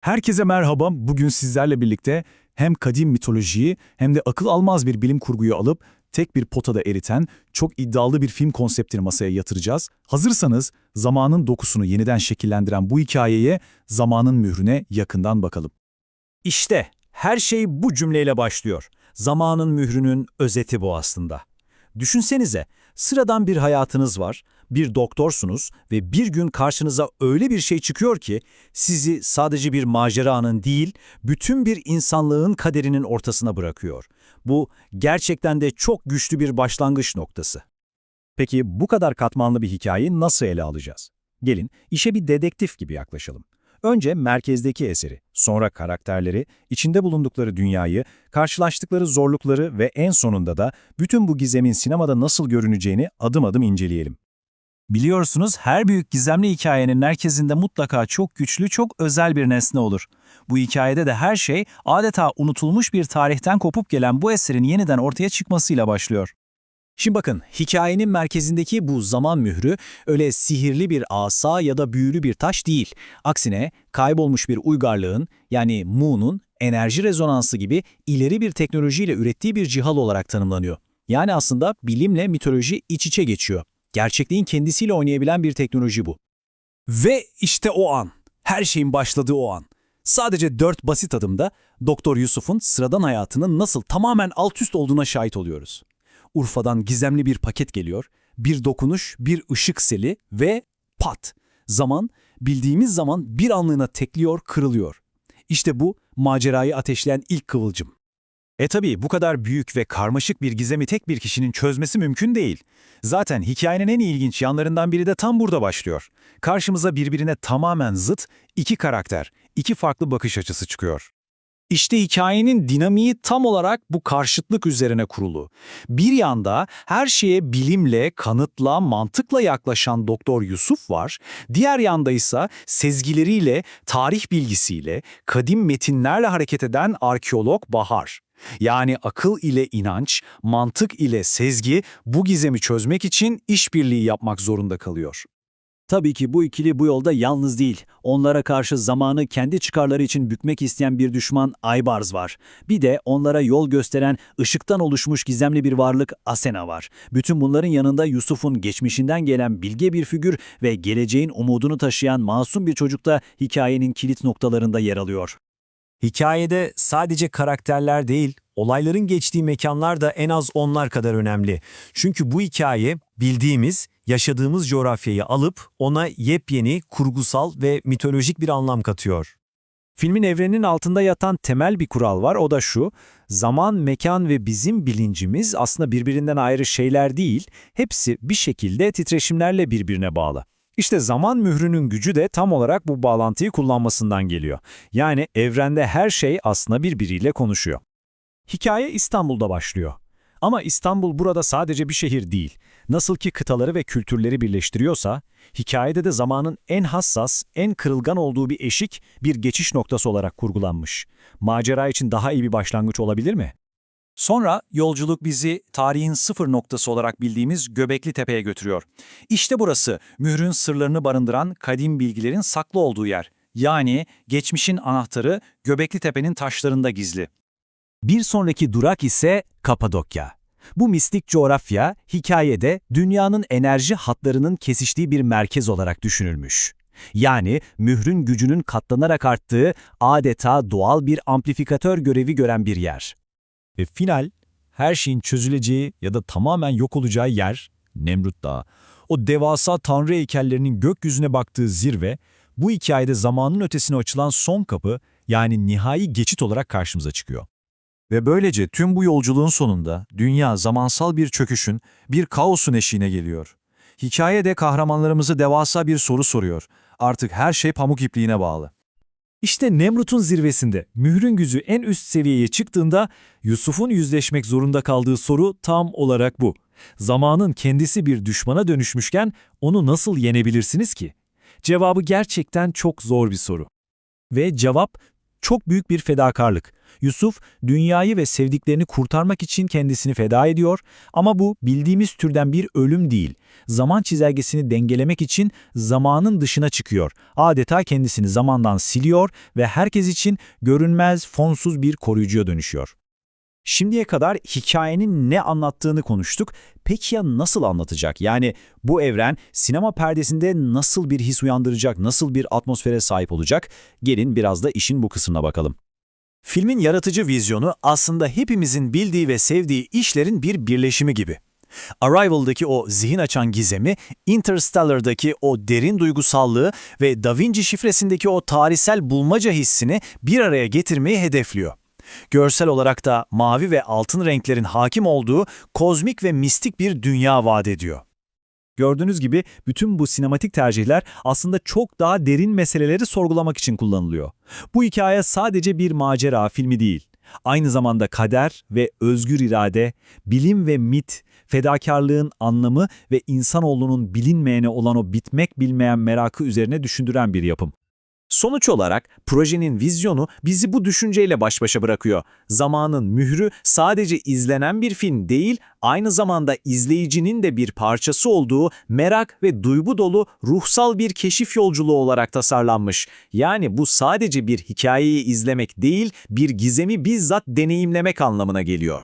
Herkese merhaba. Bugün sizlerle birlikte hem kadim mitolojiyi hem de akıl almaz bir bilim kurguyu alıp tek bir potada eriten çok iddialı bir film konseptini masaya yatıracağız. Hazırsanız zamanın dokusunu yeniden şekillendiren bu hikayeye zamanın mührüne yakından bakalım. İşte her şey bu cümleyle başlıyor. Zamanın mührünün özeti bu aslında. Düşünsenize, sıradan bir hayatınız var, bir doktorsunuz ve bir gün karşınıza öyle bir şey çıkıyor ki sizi sadece bir maceranın değil, bütün bir insanlığın kaderinin ortasına bırakıyor. Bu gerçekten de çok güçlü bir başlangıç noktası. Peki bu kadar katmanlı bir hikayeyi nasıl ele alacağız? Gelin işe bir dedektif gibi yaklaşalım. Önce merkezdeki eseri, sonra karakterleri, içinde bulundukları dünyayı, karşılaştıkları zorlukları ve en sonunda da bütün bu gizemin sinemada nasıl görüneceğini adım adım inceleyelim. Biliyorsunuz her büyük gizemli hikayenin merkezinde mutlaka çok güçlü, çok özel bir nesne olur. Bu hikayede de her şey adeta unutulmuş bir tarihten kopup gelen bu eserin yeniden ortaya çıkmasıyla başlıyor. Şimdi bakın, hikayenin merkezindeki bu zaman mührü öyle sihirli bir asa ya da büyülü bir taş değil. Aksine kaybolmuş bir uygarlığın yani Mu'nun enerji rezonansı gibi ileri bir teknolojiyle ürettiği bir cihal olarak tanımlanıyor. Yani aslında bilimle mitoloji iç içe geçiyor. Gerçekliğin kendisiyle oynayabilen bir teknoloji bu. Ve işte o an, her şeyin başladığı o an. Sadece dört basit adımda Doktor Yusuf'un sıradan hayatının nasıl tamamen alt üst olduğuna şahit oluyoruz. Urfa'dan gizemli bir paket geliyor, bir dokunuş, bir ışık seli ve pat! Zaman, bildiğimiz zaman bir anlığına tekliyor, kırılıyor. İşte bu macerayı ateşleyen ilk kıvılcım. E tabii bu kadar büyük ve karmaşık bir gizemi tek bir kişinin çözmesi mümkün değil. Zaten hikayenin en ilginç yanlarından biri de tam burada başlıyor. Karşımıza birbirine tamamen zıt iki karakter, iki farklı bakış açısı çıkıyor. İşte hikayenin dinamiği tam olarak bu karşıtlık üzerine kurulu. Bir yanda her şeye bilimle, kanıtla, mantıkla yaklaşan Doktor Yusuf var. Diğer yanda ise sezgileriyle, tarih bilgisiyle, kadim metinlerle hareket eden arkeolog Bahar. Yani akıl ile inanç, mantık ile sezgi bu gizemi çözmek için işbirliği yapmak zorunda kalıyor. Tabii ki bu ikili bu yolda yalnız değil. Onlara karşı zamanı kendi çıkarları için bükmek isteyen bir düşman Aybars var. Bir de onlara yol gösteren ışıktan oluşmuş gizemli bir varlık Asena var. Bütün bunların yanında Yusuf'un geçmişinden gelen bilge bir figür ve geleceğin umudunu taşıyan masum bir çocuk da hikayenin kilit noktalarında yer alıyor. Hikayede sadece karakterler değil, olayların geçtiği mekanlar da en az onlar kadar önemli. Çünkü bu hikaye bildiğimiz, yaşadığımız coğrafyayı alıp ona yepyeni, kurgusal ve mitolojik bir anlam katıyor. Filmin evreninin altında yatan temel bir kural var, o da şu, zaman, mekan ve bizim bilincimiz aslında birbirinden ayrı şeyler değil, hepsi bir şekilde titreşimlerle birbirine bağlı. İşte zaman mührünün gücü de tam olarak bu bağlantıyı kullanmasından geliyor. Yani evrende her şey aslında birbiriyle konuşuyor. Hikaye İstanbul'da başlıyor. Ama İstanbul burada sadece bir şehir değil. Nasıl ki kıtaları ve kültürleri birleştiriyorsa, hikayede de zamanın en hassas, en kırılgan olduğu bir eşik, bir geçiş noktası olarak kurgulanmış. Macera için daha iyi bir başlangıç olabilir mi? Sonra yolculuk bizi tarihin sıfır noktası olarak bildiğimiz Göbekli Tepe'ye götürüyor. İşte burası mührün sırlarını barındıran kadim bilgilerin saklı olduğu yer. Yani geçmişin anahtarı Göbekli Tepe'nin taşlarında gizli. Bir sonraki durak ise Kapadokya. Bu mistik coğrafya hikayede dünyanın enerji hatlarının kesiştiği bir merkez olarak düşünülmüş. Yani mührün gücünün katlanarak arttığı adeta doğal bir amplifikatör görevi gören bir yer. Ve final, her şeyin çözüleceği ya da tamamen yok olacağı yer, Nemrut Dağı. O devasa tanrı heykellerinin gökyüzüne baktığı zirve, bu hikayede zamanın ötesine açılan son kapı, yani nihai geçit olarak karşımıza çıkıyor. Ve böylece tüm bu yolculuğun sonunda dünya zamansal bir çöküşün, bir kaosun eşiğine geliyor. Hikayede kahramanlarımızı devasa bir soru soruyor. Artık her şey pamuk ipliğine bağlı. İşte Nemrut'un zirvesinde mührün gücü en üst seviyeye çıktığında Yusuf'un yüzleşmek zorunda kaldığı soru tam olarak bu. Zamanın kendisi bir düşmana dönüşmüşken onu nasıl yenebilirsiniz ki? Cevabı gerçekten çok zor bir soru. Ve cevap çok büyük bir fedakarlık. Yusuf, dünyayı ve sevdiklerini kurtarmak için kendisini feda ediyor ama bu bildiğimiz türden bir ölüm değil. Zaman çizelgesini dengelemek için zamanın dışına çıkıyor. Adeta kendisini zamandan siliyor ve herkes için görünmez, fonsuz bir koruyucuya dönüşüyor. Şimdiye kadar hikayenin ne anlattığını konuştuk. Peki ya nasıl anlatacak? Yani bu evren sinema perdesinde nasıl bir his uyandıracak, nasıl bir atmosfere sahip olacak? Gelin biraz da işin bu kısmına bakalım. Filmin yaratıcı vizyonu aslında hepimizin bildiği ve sevdiği işlerin bir birleşimi gibi. Arrival'daki o zihin açan gizemi, Interstellar'daki o derin duygusallığı ve Da Vinci şifresindeki o tarihsel bulmaca hissini bir araya getirmeyi hedefliyor. Görsel olarak da mavi ve altın renklerin hakim olduğu kozmik ve mistik bir dünya vaat ediyor. Gördüğünüz gibi bütün bu sinematik tercihler aslında çok daha derin meseleleri sorgulamak için kullanılıyor. Bu hikaye sadece bir macera filmi değil. Aynı zamanda kader ve özgür irade, bilim ve mit, fedakarlığın anlamı ve insanoğlunun bilinmeyene olan o bitmek bilmeyen merakı üzerine düşündüren bir yapım. Sonuç olarak projenin vizyonu bizi bu düşünceyle baş başa bırakıyor. Zamanın mührü sadece izlenen bir film değil, aynı zamanda izleyicinin de bir parçası olduğu merak ve duygu dolu ruhsal bir keşif yolculuğu olarak tasarlanmış. Yani bu sadece bir hikayeyi izlemek değil, bir gizemi bizzat deneyimlemek anlamına geliyor.